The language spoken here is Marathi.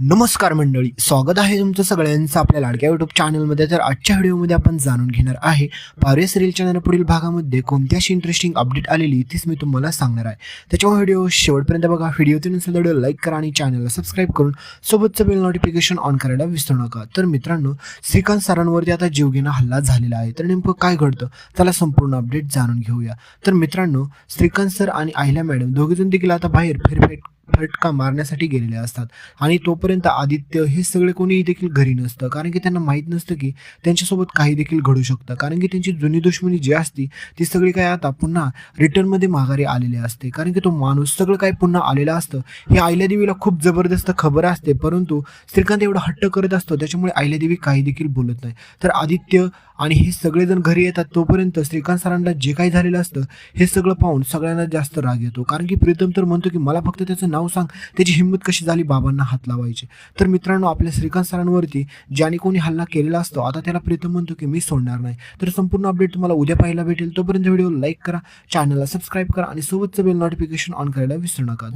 नमस्कार मंडळी स्वागत आहे तुमचं सगळ्यांचं आपल्या लाडक्या युट्यूब चॅनलमध्ये तर आजच्या व्हिडिओमध्ये आपण जाणून घेणार आहे पारे रील चॅनल पुढील भागामध्ये कोणती अशी इंटरेस्टिंग अपडेट आलेली तीच मी तुम्हाला सांगणार आहे. त्याच्यामुळे व्हिडिओ शेवटपर्यंत बघा व्हिडिओतून नसेल व्हिडिओ लाईक करा आणि चॅनलला सबस्क्राईब करून सोबतचं बिल नोटिफिकेशन ऑन करायला विसरू नका. तर मित्रांनो श्रीकांत सरांवरती आता जीवघेणा हल्ला झालेला आहे. तर नेमकं काय घडतं त्याला संपूर्ण अपडेट जाणून घेऊया. तर मित्रांनो श्रीकांत सर आणि आहिल्या मॅडम दोघेजण देखील आता बाहेर फेरफेट फटका मारण्यासाठी गेलेले असतात. आणि तोपर्यंत आदित्य हे सगळे कोणीही देखील घरी नसतं. कारण की त्यांना माहीत नसतं की त्यांच्यासोबत काही देखील घडू शकतं. कारण की त्यांची जुनी दुश्मनी जी असती ती सगळी काय आता पुन्हा रिटर्नमध्ये माघारी आलेली असते. कारण की तो माणूस सगळं काय पुन्हा आलेलं असतं. हे आयल्यादेवीला खूप जबरदस्त खबर असते. परंतु श्रीकांत एवढा हट्ट करत असतो. त्याच्यामुळे आयल्यादेवी काही देखील बोलत नाही. तर आदित्य आणि हे सगळेजण घरी येतात तोपर्यंत श्रीकांत सरांना जे काही झालेलं असतं हे सगळं पाहून सगळ्यांना जास्त राग येतो. कारण की प्रीतम तर म्हणतो की मला फक्त त्याचं नाव सांग. त्याची हिंमत कशी झाली बाबांना हात लावायची? तर मित्रांनो आपल्या श्रीकांत सरांवरती ज्याने कोणी हल्ला केलेला असतो आता त्याला प्रीतम म्हणतो की मी सोडणार नाही. तर संपूर्ण अपडेट तुम्हाला उद्या पाहायला भेटेल. तोपर्यंत व्हिडिओ लाईक करा चॅनलला सबस्क्राईब करा आणि सोबतचं बेल नोटिफिकेशन ऑन करायला विसरू नका.